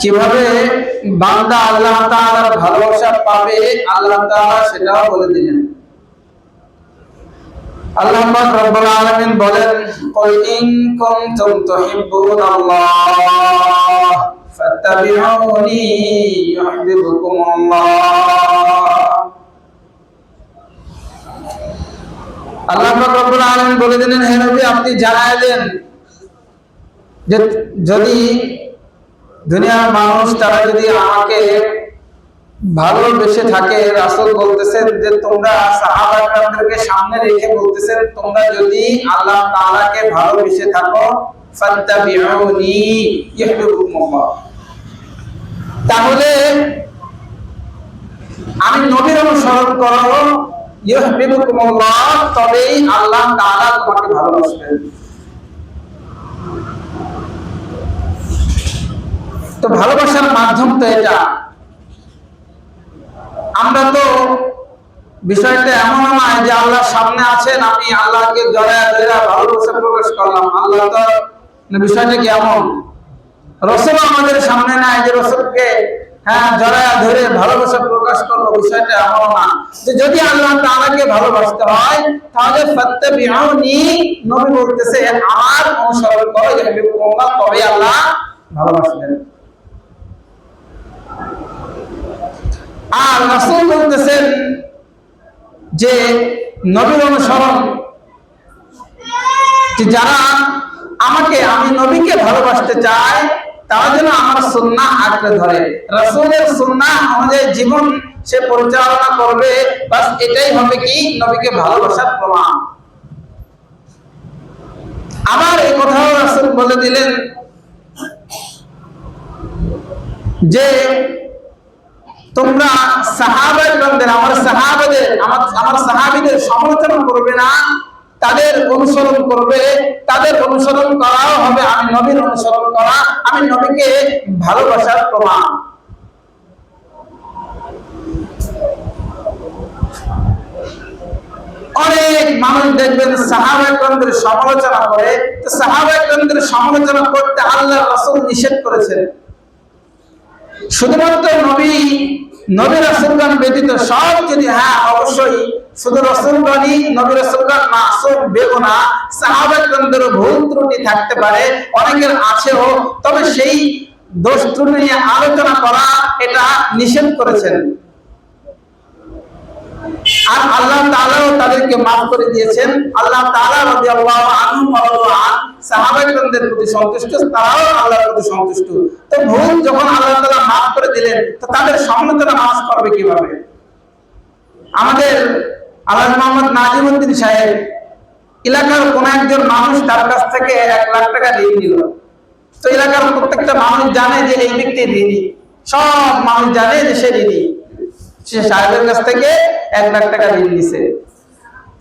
কীভাবে বান্দা আল্লাহ তাআলার ভালোবাসা পাবে, আল্লাহ তাআলা সেটাও বলে দিলেন। আল্লাহ পাক রব্বুল আলামিন বলেন, কুল ইন কুনতুম তুহিব্বুনাল্লাহ ফাত্তাবিউনি ইউহিব্বুকুমুল্লাহ। আল্লাহ আল্লাহ পাক রব্বুল আলামিন বলে দিলেন, হে নবী, আপনি জানায় দেন যদি দুনিয়ার মানুষ তারা যদি আমাকে ভালোবেসে থাকে রাসূল বলতেছেন যে তোমরা সাহাবাদেরকে সামনে রেখে বলতেছেন তোমরা যদি আল্লাহ তাআলাকে ভালোবেসে থাকো ফাত্তাবিউনি তাহলে আমি নবীর অনুসরণ করো ইউহিব্বুকুমুল্লাহ তবেই আল্লাহ তাআলা তোমাকে ভালোবাসবেন। তো ভালোবাসার মাধ্যম তো এটা। আমরা তো বিষয়টা এমন নয় যে আল্লাহ সামনে আছেন, আমি আল্লাহকে জড়ায় ধরে ভালোবাসা প্রকাশ করলাম। আল্লাহ তো বিষয়টা কি এমন? রসুল আমাদের সামনে নাই যে রসুলকে হ্যাঁ জড়ায় ধরে ভালোবাসা প্রকাশ করব, বিষয়টা এমন না। যে যদি আল্লাহ তাআলাকে ভালোবাসতে হয়, তাহলে ফাত্তাবিউনি, নবী বলতেছে আমার অনুসরণ করো যে তবে আল্লাহ ভালোবাসবেন। আর রাসূল বলতেছেন যে নবীর অনুসরণ, যে যারা আমাকে, আমি নবীকে ভালোবাসতে চাই, তারা যেন আমার সুন্নাহ আঁকড়ে ধরে। রাসূলের সুন্নাহ অনুযায়ী জীবন সে পরিচালনা করবে। বাস এটাই হবে কি? নবীকে ভালোবাসার প্রমাণ। আবার এই কথাও রাসূল বলে দিলেন যে তোমরা সাহাবাদের আমার সাহাবাদের, আমার আমার সাহাবীদের সমালোচনা করবে না। তাদের অনুসরণ করবে, তাদের অনুসরণ করাও হবে, আমি নবীর অনুসরণ করা, আমি নবীকে ভালোবাসার প্রমাণ। অনেক মানুষ দেখবেন সাহাবাদের সমালোচনা করে। তো সাহাবাদের সমালোচনা করতে আল্লাহ রাসূল নিষেধ করেছেন। শুধুমাত্র নবী নবী রাসূলগণ ব্যতীত সব যদি হ্যাঁ অবশ্যই। শুধু বেগুনা ভুল ত্রুটি থাকতে পারে, অনেকের আছেও, তবে সেই দোষ ত্রুটি নিয়ে আলোচনা করা এটা নিষেধ করেছেন। আর আল্লাহ তাদেরকে মাফ করে দিয়েছেন। আল্লাহ তাআলা রাদিয়াল্লাহু সাহাবাগণদের প্রতি সন্তুষ্ট, তারাও আল্লাহর প্রতি সন্তুষ্ট। তো ভুল যখন আল্লাহ তাআলা মাফ করে দিলেন, তো তাদের সমালোচনা মাফ করবে কীভাবে? আমাদের আল্লাহ মোহাম্মদ নাজিমউদ্দিন সাহেব এলাকার কোন একজন মানুষ তার কাছ থেকে এক লাখ টাকা ঋণ নিল। তো এলাকার প্রত্যেকটা মানুষ জানে যে এই ব্যক্তি ঋণী সব মানুষ জানে যে সে ঋণী সে সাহেবের কাছ থেকে এক লাখ টাকা ঋণ নিছে।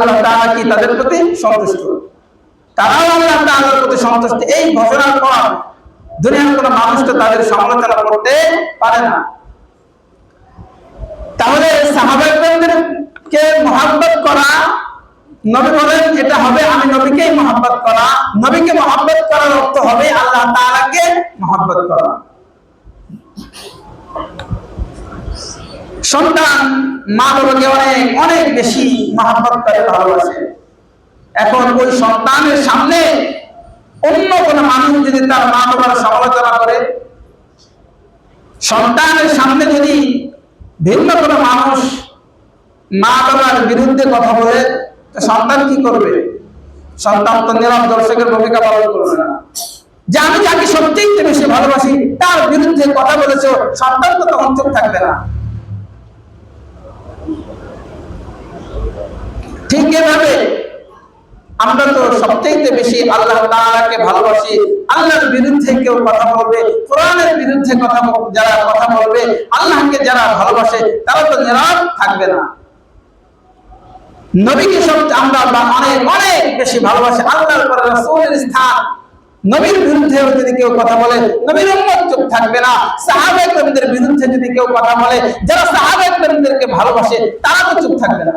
আল্লাহ তাআলা কি তাদের প্রতি সন্তুষ্ট? তারাও আল্লাহ তাআলার প্রতি সন্তুষ্ট। এই ঘটনার পর দুনিয়ার কোনো মানুষ তো তাদের সমালোচনা করতে পারে না। তাহলে সাহাবাগণদেরকে মহাব্বত করা নবী বলেন, এটা হবে আমি নবীকেই মহাব্বত করা। নবীকে মহাব্বত করার অর্থ হবে আল্লাহ তাআলাকে মহাব্বত করা। সন্তান মা বাবাকে অনেক অনেক বেশি মহাব্বত করে, ভালোবাসে। এখন ওই সন্তানের সামনে অন্য কোনো মানুষ যদি তার মা বাবার সমালোচনা করে, সন্তানের সামনে যদি ভিন্ন কোনো মানুষ মা বাবার বিরুদ্ধে কথা বলে সন্তান কি করবে? সন্তান তো নীরব দর্শকের ভূমিকা পালন করবে না। যে আমি যাকে সত্যিই বেশি ভালোবাসি, তার বিরুদ্ধে কথা বলেছ, সন্তান তো তখন চুপ থাকবে না। ঠিক এভাবে আমরা তো সবচেয়ে বেশি আল্লাহ তাআলাকে ভালোবাসি। আল্লাহর বিরুদ্ধে কেউ কথা বলবে, কোরআনের বিরুদ্ধে কথা যারা কথা বলবে, আল্লাহকে যারা ভালোবাসে, তারা তো নীরব থাকবে না। নবীকে সব আমরা অনেক অনেক বেশি ভালোবাসি। আল্লাহর পরে রাসূলের স্থান। নবীর বিরুদ্ধে যদি কেউ কথা বলে, নবীর উম্মত চুপ থাকবে না। বিরুদ্ধে যদি কেউ কথা বলে, যারা সাহাবা একরামদেরকে ভালোবাসে, তারা তো চুপ থাকবে না।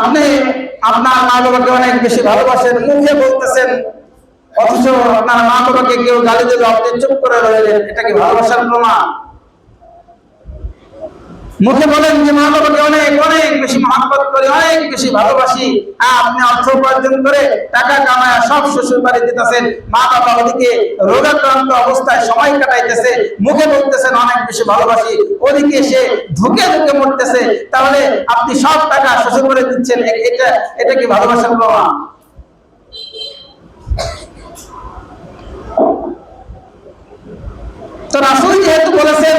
আপনি আপনার মা বাবাকে অনেক বেশি ভালোবাসেন, মুখে বলতেছেন, অথচ আপনার মা বাবাকে কেউ গালি দিলে আপনি চুপ করে রইলেন, এটা কি ভালোবাসার প্রমাণ? মুখে বলেন যে মা অনেক অনেক বেশি মহাব্বত করে, অনেক বেশি ভালোবাসি। আপনি অর্থ উপার্জন করে টাকা কামায় সব শ্বশুর বাড়ি দিতেছেন মা বাবা ওদিকে রোগাক্রান্ত অবস্থায় সময় কাটাইতেছে, মুখে বলতেছেন অনেক বেশি ভালোবাসি, ওদিকে সে ধুকে ধুকে মরতেছে। তাহলে আপনি সব টাকা শ্বশুর বাড়ি দিচ্ছেন এটা এটা কি ভালোবাসার প্রমাণ? তো রাসূল যেহেতু বলেছেন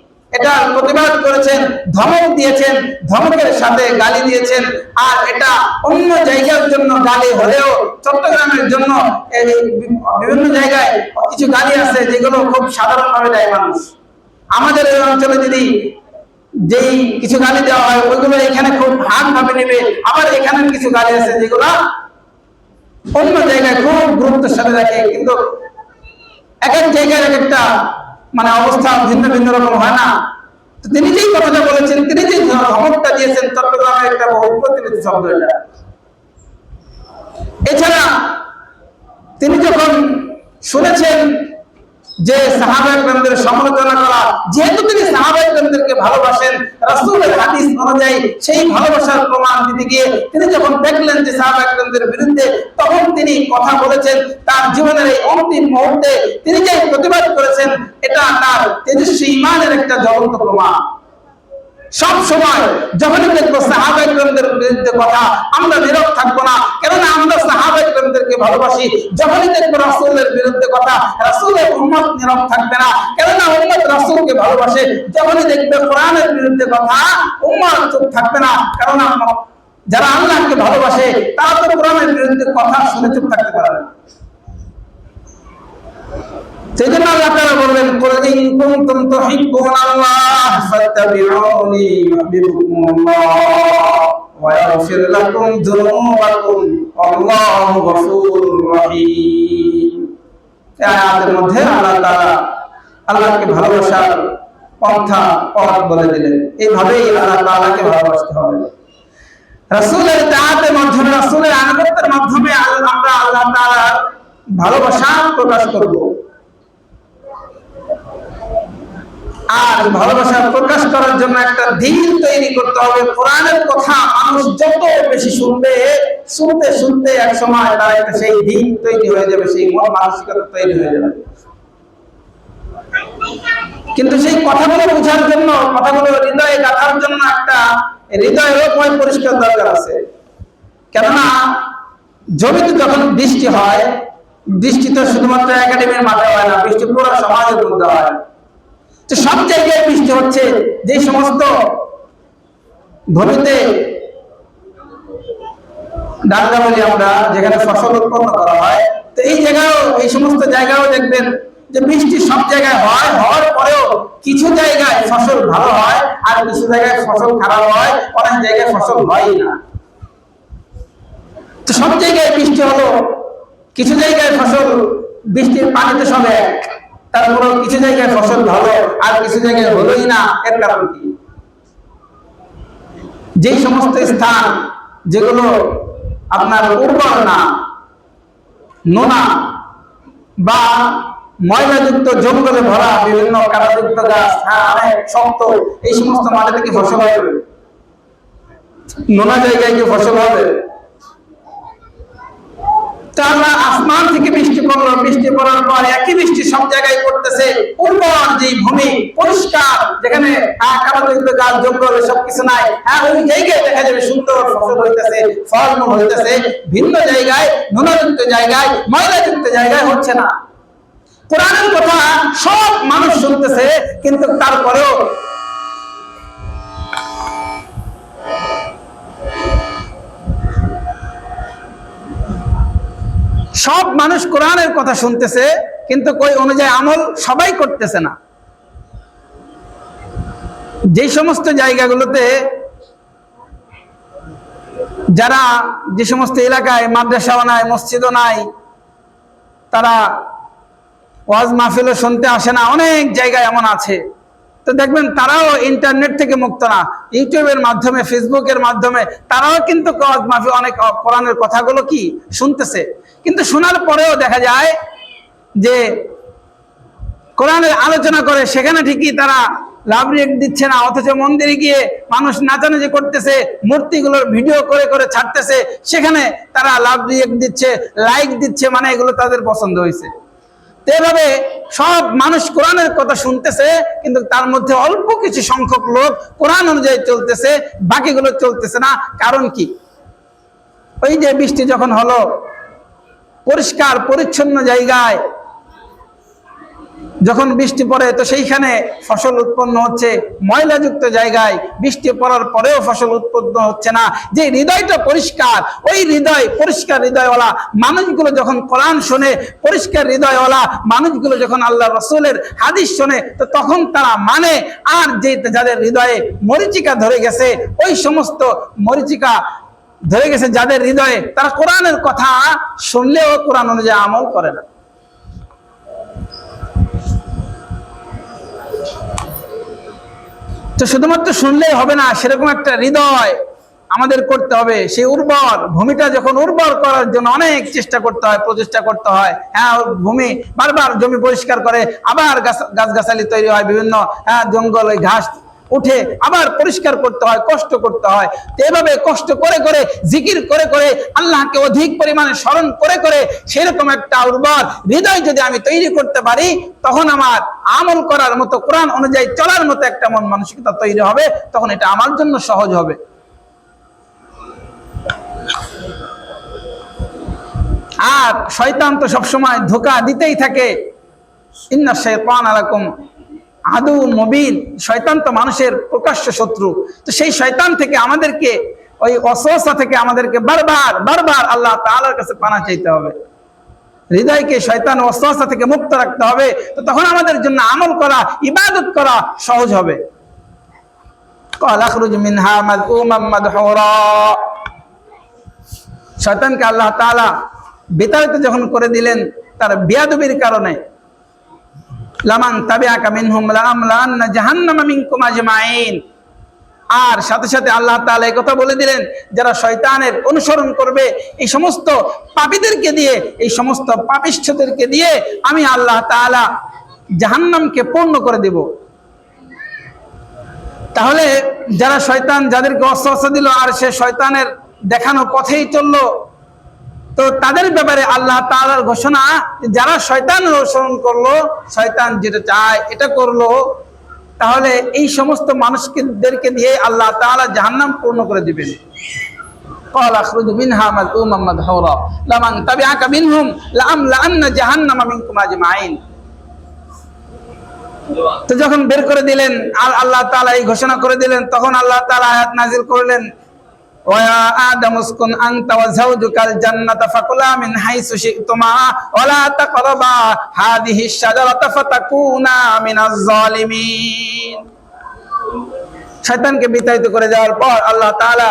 এটা প্রতিবাদ করেছেন, ধমক দিয়েছেন, ধমকের সাথে গালি দিয়েছেন, আর এটা অন্য জায়গার জন্য গালি হলেও চট্টগ্রামের জন্য বিভিন্ন জায়গায় কিছু গালি আছে যেগুলো খুব সাধারণভাবে দেয় মানুষ। আমাদের এই অঞ্চলে যদি যেই কিছু গালি দেওয়া হয়, ওইগুলো এখানে খুব হাত ভাবে নেবে। আবার এখানে কিছু গালি আছে যেগুলো অন্য জায়গায় খুব গুরুত্বের সাথে দেখে কিন্তু এক এক জায়গায় এক একটা মানে অবস্থা ভিন্ন ভিন্ন রকম হয় না। তিনি যেই কথাটা বলেছেন, তিনি যে ধমকটা দিয়েছেন, চট্টগ্রামের একটা বহু প্রতিনিধি শব্দ এছাড়া তিনি যখন শুনেছেন যে সাহাবাহামদের সমালোচনা যেহেতু তিনি সাহাবাহিকদেরকে ভালোবাসেন, রাসূলের হাদিস অনুযায়ী সেই ভালোবাসার প্রমাণ দিতে গিয়ে তিনি যখন দেখলেন যে সাহাবাহিকদের বিরুদ্ধে তখন তিনি কথা বলেছেন, তার জীবনের এই অন্তিম মুহূর্তে তিনি যে প্রতিবাদ করেছেন, এটা তার তেজস্বী ইমানের একটা জ্বলন্ত প্রমাণ। সব সময় যখনই দেখব সাহাবাইকরমদের বিরুদ্ধে কথা, আমরা নীরব থাকব না। কেননা আমরা সাহাবাইকরমদেরকে ভালোবাসি। যখনই দেখব রাসূলের বিরুদ্ধে কথা, রাসূলের উম্মত নীরব থাকবে না। কেননা উম্মত রাসূলকে ভালোবাসে। যখনই দেখবে কোরআনের বিরুদ্ধে কথা উম্মত চুপ থাকবে না। কেননা যারা আল্লাহকে ভালোবাসে, তারা তো কোরআনের বিরুদ্ধে কথা শুনে চুপ থাকতে পারে না সেজন্য আল্লাহ তাআলা বললেন কুল ইন কুনতুম মধ্যে আল্লাহকে ভালোবাসার পথ বলে দিলেন। ভালোবাসতে হবে। মাধ্যমে, রাসূলের আনুগত্যের মাধ্যমে আমরা আল্লাহ তাআলার ভালোবাসা প্রকাশ করব। আর ভালোবাসা প্রকাশ করার জন্য একটা দিন তৈরি করতে হবে। কোরআনের কথা মানুষ যত বেশি শুনবে, শুনতে শুনতে এক সময় তার একটা সেই দিন তৈরি হয়ে যাবে, সেই মন মানসিকতা তৈরি হয়ে যাবে। কিন্তু সেই কথাগুলো বোঝার জন্য, কথাগুলো হৃদয়ে গাঁথার জন্য একটা হৃদয়েরও পয় পরিষ্কার দরকার আছে। কেননা, জমিতে যখন বৃষ্টি হয়, বৃষ্টি তো শুধুমাত্র একাডেমির মাথায় হয় না, বৃষ্টি পুরো সমাজের মধ্যে হয়। তো সব জায়গায় বৃষ্টি হচ্ছে, যে সমস্ত ভূমিতে ডাঙ্গা বলি আমরা যেখানে ফসল উৎপন্ন করা হয়, তো এই জায়গাও এই সমস্ত জায়গাও দেখবেন যে বৃষ্টি সব জায়গায় হয়, হওয়ার পরেও কিছু জায়গায় ফসল ভালো হয় আর কিছু জায়গায় ফসল খারাপ হয়, অনেক জায়গায় ফসল হয়ই না। তো সব জায়গায় বৃষ্টি হলো, কিছু জায়গায় ফসল বৃষ্টির পানিতে সব এক। তারপর কিছু জায়গায় ফসল ভালো, আর কিছু জায়গায় হলোই না, এর কারণ কি? যেই সমস্ত স্থান যেগুলো আপনার উর্বর না, নোনা বা ময়লাযুক্ত জঙ্গলে ভরা বিভিন্ন কাদাযুক্ত গাছ অনেক শক্ত, এই সমস্ত মাটি থেকে ফসল হবে। নোনা জায়গায় কি ফসল হবে। তা আসমান থেকে বৃষ্টি পড়ল। বৃষ্টি পড়ার পর একই বৃষ্টি সব জায়গায় পড়তেছে। উর্বর যে ভূমি পরিষ্কার, যেখানে গাছ জঙ্গল সব কিছু নাই হ্যাঁ ওই জায়গায় দেখা যাবে সুন্দর ফসল হইতেছে, ফলমূল হইতেছে। ভিন্ন জায়গায়, নোনাযুক্ত জায়গায়, ময়লাযুক্ত জায়গায় হচ্ছে না। কোরআনের কথা সব মানুষ শুনতেছে, কিন্তু তারপরেও সব মানুষ কোরআনের কথা শুনতেছে, কিন্তু কই অনুযায়ী আমল সবাই করতেছে না। যে সমস্ত জায়গাগুলোতে যারা যে সমস্ত এলাকায় মাদ্রাসাও নাই, মসজিদও নাই, তারা ওয়াজ মাহফিলও শুনতে আসে না, অনেক জায়গায় এমন আছে। তো দেখবেন তারাও ইন্টারনেট থেকে মুক্ত না। ইউটিউবের মাধ্যমে ফেসবুকের মাধ্যমে, তারাও কিন্তু ওয়াজ মাহফিল অনেক কোরআনের কথাগুলো কি শুনতেছে। কিন্তু শোনার পরেও দেখা যায় যে কোরআনের আলোচনা করে, সেখানে ঠিকই তারা লাভ দিচ্ছে না। অথচ মন্দিরে গিয়ে মানুষ নাচানাচি করতেছে, মূর্তিগুলোর ভিডিও করে করে ছাড়তেছে, সেখানে তারা লাভ দিচ্ছে লাইক দিচ্ছে মানে এগুলো তাদের পছন্দ হয়েছে। এভাবে সব মানুষ কোরআনের কথা শুনতেছে, কিন্তু তার মধ্যে অল্প কিছু সংখ্যক লোক কোরআন অনুযায়ী চলতেছে, বাকিগুলো চলতেছে না। কারণ কি? ওই যে বৃষ্টি যখন হলো, পরিষ্কার, পরিচ্ছন্ন জায়গায় যখন বৃষ্টি পড়ে, তো সেইখানে ফসল উৎপন্ন হচ্ছে। ময়লাযুক্ত জায়গায় বৃষ্টি পড়ার পরেও ফসল উৎপন্ন হচ্ছে না। যে হৃদয়টা পরিষ্কার, ওই হৃদয়, পরিষ্কার হৃদয়ওয়ালা মানুষগুলো যখন কোরআন শোনে, পরিষ্কার হৃদয়ওয়ালা মানুষগুলো যখন আল্লাহ রসুলের হাদিস শোনে, তো তখন তারা মানে আর যে যাদের হৃদয়ে মরিচিকা ধরে গেছে, ওই সমস্ত মরিচিকা ধরে গেছে যাদের হৃদয়ে, তারা কোরআনের কথা শুনলেও কোরআন অনুযায়ী আমল করে না। তো শুধুমাত্র শুনলেই হবে না, সেরকম একটা হৃদয় আমাদের করতে হবে। সেই উর্বর ভূমিটা যখন উর্বর করার জন্য অনেক চেষ্টা করতে হয়, প্রচেষ্টা করতে হয় হ্যাঁ ভূমি বারবার জমি পরিষ্কার করে, আবার গাছ, গাছগাছালি তৈরি হয়, বিভিন্ন হ্যাঁ জঙ্গল, ওই ঘাস উঠে আবার পরিষ্কার করতে হয়, কষ্ট করতে হয়। তো এভাবে কষ্ট করে করে, জিকির করে করে আল্লাহকে অধিক পরিমাণে স্মরণ করে করে সেরকম একটা উর্বর হৃদয় যদি আমি তৈরি করতে পারি, তখন আমার আমল করার মতো, কোরআন অনুযায়ী চলার মতো একটা মন মানসিকতা তৈরি হবে, তখন এটা আমার জন্য সহজ হবে। আর শয়তান তো সবসময় ধোকা দিতেই থাকে। আদু মবিন। শয়তান তো মানুষের প্রকাশ্য শত্রু। তো সেই শয়তান থেকে আমাদেরকে, ওই অসহসা থেকে আমাদেরকে বারবার বারবার আল্লাহ তাআলার কাছে পানা চাইতে হবে। হৃদয়কে শয়তান অস্ত্রস্তা থেকে মুক্ত রাখতে হবে, তো তখন আমাদের জন্য আমল করা, ইবাদত করা সহজ হবে। শয়তানকে আল্লাহ তালা বিতাড়িত যখন করে দিলেন, তার বিয়াদবির কারণে, লামান তাবে আকা মিনহুম লাম লান জাহান্নামা মিনকুম আজমাইন। আর সাথে সাথে আল্লাহ এই কথা বলে দিলেন, যারা শয়তানের অনুসরণ করবে, এই সমস্ত পাপীদেরকে দিয়ে, এই সমস্ত পাপিষ্ঠদেরকে দিয়ে আমি আল্লাহ তাআলা জাহান্নামকে পূর্ণ করে দেব। তাহলে যারা শয়তান যাদেরকে অস্ত্র দিল আর সে শয়তানের দেখানো পথেই চলল, তো তাদের ব্যাপারে আল্লাহ তাআলার ঘোষণা, যারা শয়তান অনুসরণ করল, শয়তান যেটা চায়, এটা করল। তাহলে এই সমস্ত মানুষদেরকে দিয়ে আল্লাহ তাআলা জাহান্নাম পূর্ণ করে দিবেন قال اخرج منها مذءوما مدحورا لمن تبعك منهم لأملأن جهنم منكم اجمعين তো যখন বের করে দিলেন আর আল্লাহ তাআলা এই ঘোষণা করে দিলেন তখন আল্লাহ তাআলা আয়াত নাজিল করলেন ويا آدم اسكن أنت وزوجك الجنة فكلا من حيث شئتما ولا تقربا هذه الشجرة فتكونا من الظالمين শয়তানকে বিতাড়িত করে যাওয়ার পর আল্লাহ তাআলা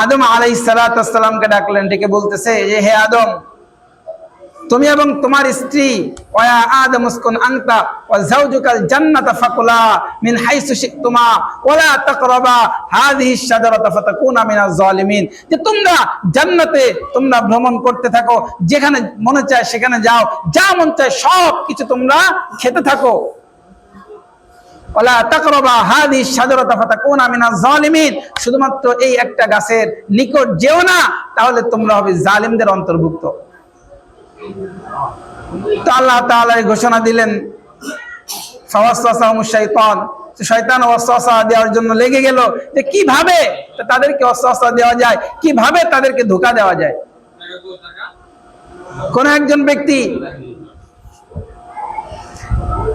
আদম আলাইহিস সালাতু সালামকে ডাকলেন ডেকে বলতেছে যে হে আদম তুমি এবং তোমার স্ত্রী, ওয়া আদম উসকুন আনতা, ওয়া যাওজুকাল ফাকুলা মিন হাইসু তাকরাবা ফাতাকুনা মিনাজ যে তোমরা জান্নাতে তোমরা ভ্রমণ করতে থাকো, যেখানে মনে চায় সেখানে যাও, যা মন চায় সব কিছু তোমরা খেতে থাকো। ওলা তাকরাবা হাদিস শাজারাতা ফাতাকুনা মিনাজ জালিমিন শুধুমাত্র এই একটা গাছের নিকট যেও না, তাহলে তোমরা হবে জালিমদের অন্তর্ভুক্ত। তো আল্লাহ ঘোষণা দিলেন তো শয়তান ওয়াসওয়াসা দেওয়ার জন্য লেগে গেল। যে কীভাবে তাদেরকে ওয়াসওয়াসা দেওয়া যায়? কীভাবে তাদেরকে ধোঁকা দেওয়া যায়? কোন একজন ব্যক্তি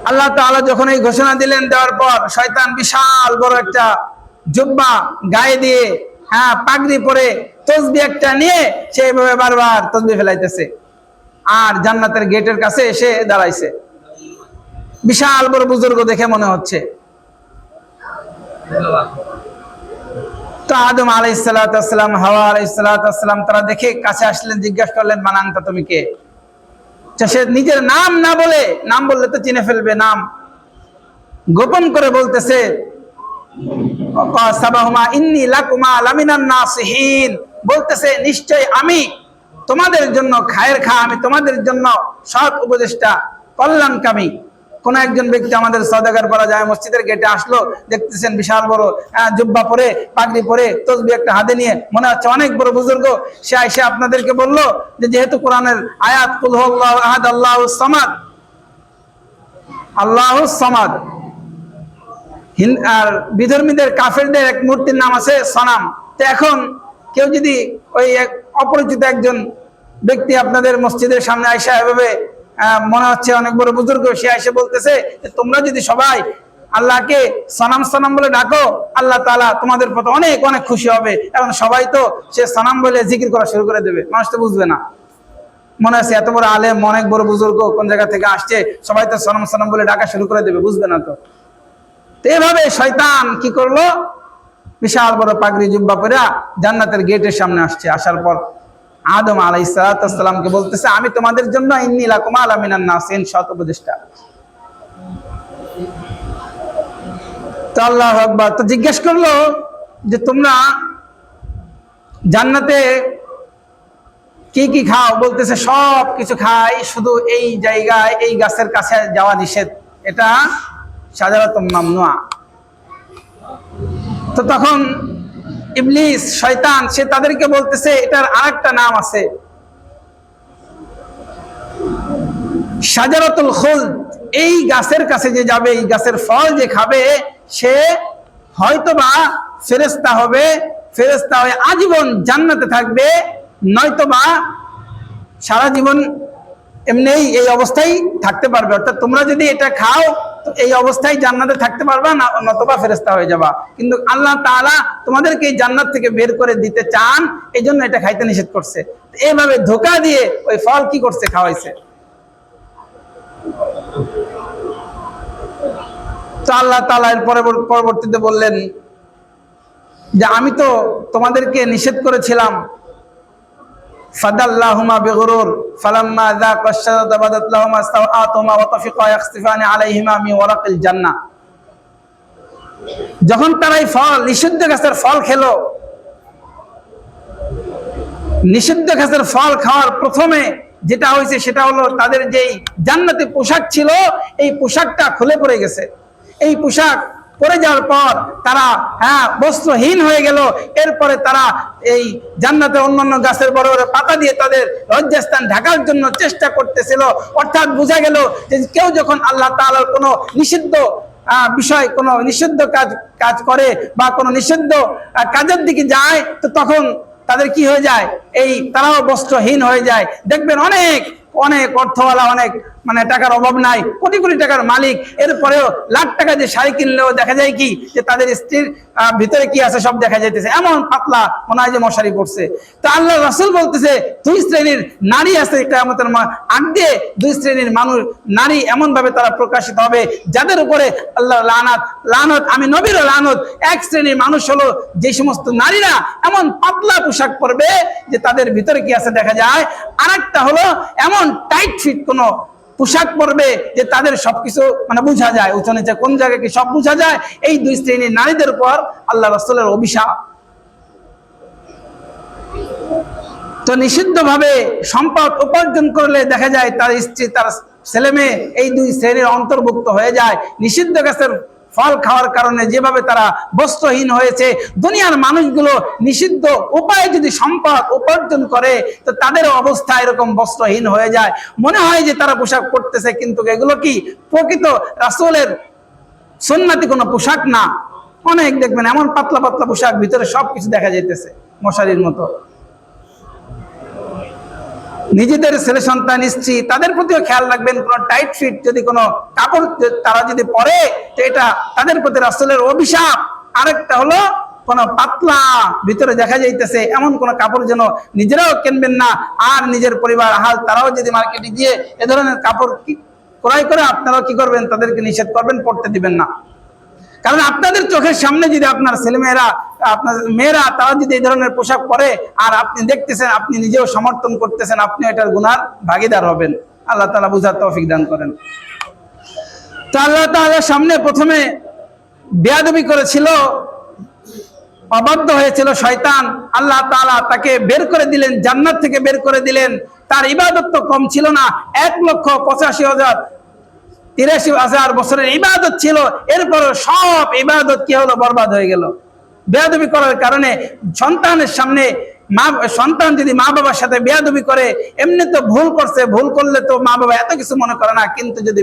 আল্লাহ তাআলা যখন এই ঘোষণা দিলেন দেওয়ার পর, শয়তান বিশাল বড় একটা জুব্বা গায়ে দিয়ে হ্যাঁ পাগড়ি পরে তসবি একটা নিয়ে সে এভাবে বারবার তসবি ফেলাইতেছে। আর জান্নাতের গেটের কাছে এসে দাঁড়াইছে। বিশাল বড় বুজুর্গ দেখে মনে হচ্ছে। কাছে আসলেন করলেন তুমি কে? আচ্ছা, সে নিজের নাম না বলে নাম বললে তো চিনে ফেলবে নাম। গোপন করে বলতেছে বলতেছে নিশ্চয় আমি তোমাদের জন্য খায়ের খা, আমি তোমাদের জন্য সৎ উপদেষ্টা, কল্যাণকামী। কোন একজন ব্যক্তি আমাদের সদাগার করা যায়, মসজিদের গেটে আসলো, দেখতেছেন বিশাল বড় জুব্বা পরে, পাগড়ি পরে, তসবি একটা হাতে নিয়ে, মনে হচ্ছে অনেক বড় বুজুর্গ। সে আইসে আপনাদেরকে বলল যে, যেহেতু কোরআনের আয়াত আহাদ, আল্লাহ সামাদ। আল্লাহ সামাদ। আর বিধর্মীদের, কাফেরদের এক মূর্তির নাম আছে সনাম। তো এখন কেউ যদি ওই এক অপরিচিত একজন ব্যক্তি আপনাদের মসজিদের সামনে আইসা এভাবে মনে হচ্ছে অনেক বড় বুজুর্গ, সে এসে বলতেছে তোমরা যদি সবাই আল্লাহকে সনাম সনাম বলে ডাকো, আল্লাহ তাআলা তোমাদের প্রতি অনেক অনেক খুশি হবে। এবং সবাই তো সে সনাম বলে জিকির করা শুরু করে দেবে, মানুষ তো বুঝবে না। মনে আছে এত বড় আলেম, অনেক বড় বুজুর্গ কোন জায়গা থেকে আসছে, সবাই তো সনাম সনাম বলে ডাকা শুরু করে দেবে, বুঝবে না তো। তো এভাবে শয়তান কি করল? বিশাল বড় পাগড়ি জুব্বা পরে জান্নাতের গেটের সামনে আসছে। আসার পর আদম আলাই সালাতামকে বলতেছে, আমি তোমাদের জন্য কুমাল আমিনান উপদেষ্টা আল্লাহ আকবার। তো জিজ্ঞেস করল যে, তোমরা জান্নাতে কি কি খাও? বলতেছে সব কিছু খাই, শুধু এই জায়গায়, এই গাছের কাছে যাওয়া নিষেধ। এটা সাজারাত মামনুয়া। তো তখন ইবলিস, শয়তান, সে তাদেরকে বলতেছে, এটার আরেকটা নাম আছে। সাজারাতুল খুল এই গাছের কাছে যে যাবে, এই গাছের ফল যে খাবে, সে হয়তোবা ফেরেস্তা হবে ফেরেস্তা হয়ে আজীবন জান্নাতে থাকবে, নয়তোবা সারা জীবন এমনি এই অবস্থায় থাকতে পারবে। অর্থাৎ তোমরা যদি এটা খাও এই অবস্থায় জান্নাতে থাকতে পারবা না, নতবা ফেরেস্তা হয়ে যাবা। কিন্তু আল্লাহ তাআলা তোমাদেরকে এই জান্নাত থেকে বের করে দিতে চান এই জন্য এটা খাইতে নিষেধ করছে। এইভাবে ধোকা দিয়ে ওই ফল কি করছে, খাওয়াইছে? আল্লাহ তাআলা এর পরবর্তীতে বললেন যে, আমি তো তোমাদেরকে নিষেধ করেছিলাম যখন ফল, নিষিদ্ধ গাছের ফল খেলো, নিষিদ্ধ গাছের ফল খাওয়ার প্রথমে যেটা হয়েছে সেটা হলো তাদের যেই জান্নাতি পোশাক ছিল, এই পোশাকটা খুলে পড়ে গেছে। এই পোশাক পরে যাওয়ার পর তারা হ্যাঁ বস্ত্রহীন হয়ে গেল। এরপরে তারা এই জান্নাতের অন্যান্য গাছের বড় বড় পাতা দিয়ে তাদের লজ্জাস্থান ঢাকার জন্য চেষ্টা করতেছিল। অর্থাৎ বোঝা গেল যে কেউ যখন আল্লাহ তাআলার কোনো নিষিদ্ধ বিষয়, কোনো নিষিদ্ধ কাজ কাজ করে বা কোনো নিষিদ্ধ কাজের দিকে যায়, তো তখন তাদের কি হয়ে যায়? এই তারাও বস্ত্রহীন হয়ে যায়। দেখবেন অনেক অনেক অর্থওয়ালা, অনেক মানে টাকার অভাব নাই, কোটি কোটি টাকার মালিক। এরপরেও লাখ টাকা যে শাড়ি কিনলেও দেখা যায় কি, যে তাদের স্ত্রীর ভিতরে কি আছে সব দেখা যাইতেছে। এমন পাতলা মনে হয় যে মশারি পড়ছে। তো আল্লাহ রাসুল বলতেছে, দুই শ্রেণির নারী আছে মা- আগ দিয়ে দুই শ্রেণির মানুষ, নারী এমন ভাবে তারা প্রকাশিত হবে, যাদের উপরে আল্লাহ লানাত, লানত, আমি নবীর লানত, এক শ্রেণির মানুষ হলো যে সমস্ত নারীরা এমন পাতলা পোশাক পরবে যে তাদের ভিতরে কি আছে দেখা যায়। আর হলো, এমন টাইট ফিট কোনো পোশাক পরবে যে তাদের সবকিছু মানে বোঝা যায়, উঁচু নিচে কোন জায়গায় কি সব বোঝা যায়, এই দুই শ্রেণির নারীদের উপর আল্লাহ রসলের অভিশাপ। তো নিষিদ্ধ ভাবে সম্পদ উপার্জন করলে দেখা যায় তার স্ত্রী, তার ছেলে মেয়ে এই দুই শ্রেণির অন্তর্ভুক্ত হয়ে যায়। নিষিদ্ধ গাছের ফল খাওয়ার কারণে যেভাবে তারা বস্ত্রহীন হয়েছে, দুনিয়ার মানুষগুলো নিষিদ্ধ উপায়ে যদি সম্পদ উপার্জন করে, তো তাদের অবস্থা এরকম বস্ত্রহীন হয়ে যায়। মনে হয় যে তারা পোশাক পরতেছে, কিন্তু এগুলো কি প্রকৃত রাসুলের সুন্নাতি কোনো পোশাক না? অনেক দেখবেন এমন পাতলা পাতলা পোশাক, ভিতরে সবকিছু দেখা যাইতেছে মশারির মতো। নিজেদের ছেলে সন্তান, স্ত্রী, তাদের প্রতিও খেয়াল রাখবেন, কোনো টাইট ফিট যদি কোনো কাপড় তারা যদি পরে, তো এটা তাদের প্রতি রাসূলের অভিশাপ। আরেকটা হলো, কোনো পাতলা ভিতরে দেখা যাইতেছে, এমন কোন কাপড় যেন নিজেরাও কিনবেন না, আর নিজের পরিবার হাল তারাও যদি মার্কেটে গিয়ে এ ধরনের কাপড় ক্রয় করে, আপনারাও কি করবেন? তাদেরকে নিষেধ করবেন, পড়তে দিবেন না। কারণ আপনাদের চোখের সামনে যদি আপনার ছেলেমেয়েরা আপনার মেয়েরা তারা যদি এই ধরনের পোশাক পরে, আর আপনি দেখতেছেন, আপনি নিজেও সমর্থন করতেছেন, আপনি এটার গুনার ভাগিদার হবেন। আল্লাহ তালা বুঝার তৌফিক দান করেন। তো আল্লাহ তাআলা সামনে প্রথমে বেয়াদবি করেছিল, অবাধ্য হয়েছিল শয়তান। আল্লাহ তাআলা তাকে বের করে দিলেন, জান্নাত থেকে বের করে দিলেন। তার ইবাদত তো কম ছিল না, এক লক্ষ পঁচাশি হাজার, তিরাশি হাজার বছরের ইবাদত ছিল। এরপর সব ইবাদত কি হলো? বরবাদ হয়ে গেল। বেয়াদবি করার কারণে সন্তানের সামনে মা, সন্তান যদি মা বাবার সাথে বেয়াদবি করে, এমনি তো ভুল করছে, ভুল করলে তো মা বাবা এত কিছু মনে করে না, কিন্তু যদি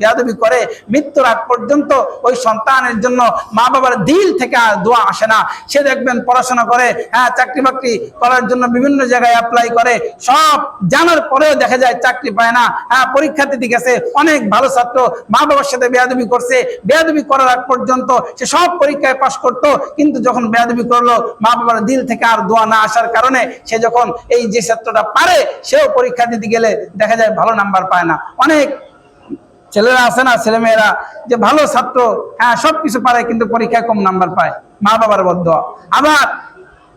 বেয়াদবি করে, মৃত্যুর আগ পর্যন্ত ওই সন্তানের জন্য মা বাবার দিল থেকে দোয়া আসে না। সে দেখবেন পড়াশোনা করে হ্যাঁ চাকরি বাকরি করার জন্য বিভিন্ন জায়গায় অ্যাপ্লাই করে, সব জানার পরেও দেখা যায় চাকরি পায় না। হ্যাঁ পরীক্ষা দিতে গেছে, অনেক ভালো ছাত্র, মা বাবার সাথে বেয়াদবি করছে, বেয়াদবি করার আগ পর্যন্ত সে সব পরীক্ষায় পাশ করতো, কিন্তু যখন বেয়াদবি করল, মা বাবার দিল থেকে আর দোয়া না আসার কারণে সে যখন এই যে ছাত্রটা পারে, সেও পরীক্ষা দিতে গেলে দেখা যায় ভালো নাম্বার পায় না। অনেক ছেলেরা আছে না ছেলে মেয়েরা যে ভালো ছাত্র হ্যাঁ সব কিছু পারে কিন্তু পরীক্ষায় কম নাম্বার পায় মা বাবার বদ্ধ আবার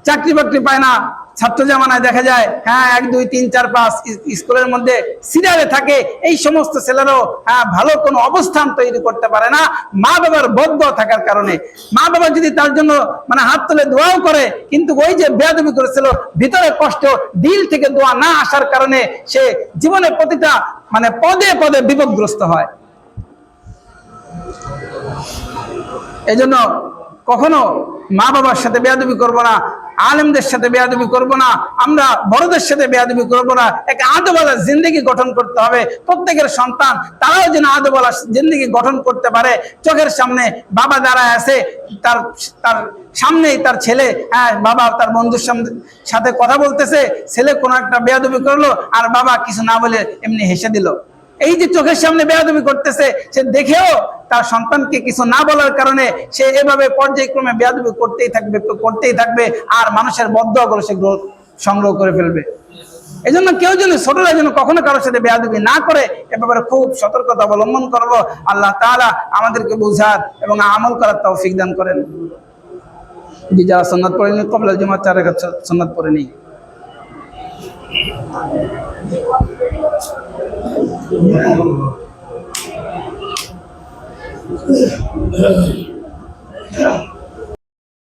চাকরি বাকরি পায় না ছাত্র জামানায় দেখা যায় হ্যাঁ এক, দুই, তিন, চার, পাঁচ স্কুলের মধ্যে সিরিয়ালে থাকে, এই সমস্ত ছেলেরাও হ্যাঁ ভালো কোনো অবস্থান তৈরি করতে পারে না। মা বাবার বদ্ধ থাকার কারণে। মা বাবা যদি তার জন্য মানে হাত তুলে দোয়াও করে, কিন্তু ওই যে বেয়াদবি করেছিল, ভিতরে কষ্ট, দিল থেকে দোয়া না আসার কারণে সে জীবনের প্রতিটা মানে পদে পদে বিপদগ্রস্ত হয়। এই জন্য কখনো মা বাবার সাথে বেয়াদবি করব না। আলেমদের সাথে বেয়াদবি করব না, আমরা বড়দের সাথে বেয়াদবি করব না। এক আদবালা জিন্দগি গঠন করতে হবে। প্রত্যেকের সন্তান, তারাও যেন আদবালা জিন্দগি গঠন করতে পারে। চোখের সামনে বাবা দাঁড়ায় আছে, তার তার সামনেই তার ছেলে হ্যাঁ বাবা তার বন্ধুর সামনে সাথে কথা বলতেছে, ছেলে কোনো একটা বেয়াদবি করল, আর বাবা কিছু না বলে এমনি হেসে দিল। এই যে চোখের সামনে বেয়াদবি করতেছে, সে দেখেও তার সন্তানকে কিছু না বলার কারণে সে এভাবে পর্যায়ক্রমে বেয়াদবি করতেই থাকবে করতেই থাকবে, আর মানুষের বদ্ধগুলো সে সংগ্রহ করে ফেলবে। এই জন্য কেউ যেন, ছোটরা যেন কখনো কারোর সাথে বেয়াদবি না করে, এ ব্যাপারে খুব সতর্কতা অবলম্বন করব। আল্লাহ তাআলা আমাদেরকে বুঝার এবং আমল করার তৌফিক দান করেন। জি, যারা সন্ন্যত পড়েনি কবলা জমা চার রেখা সন্ন্যত পড়েনি Yeah.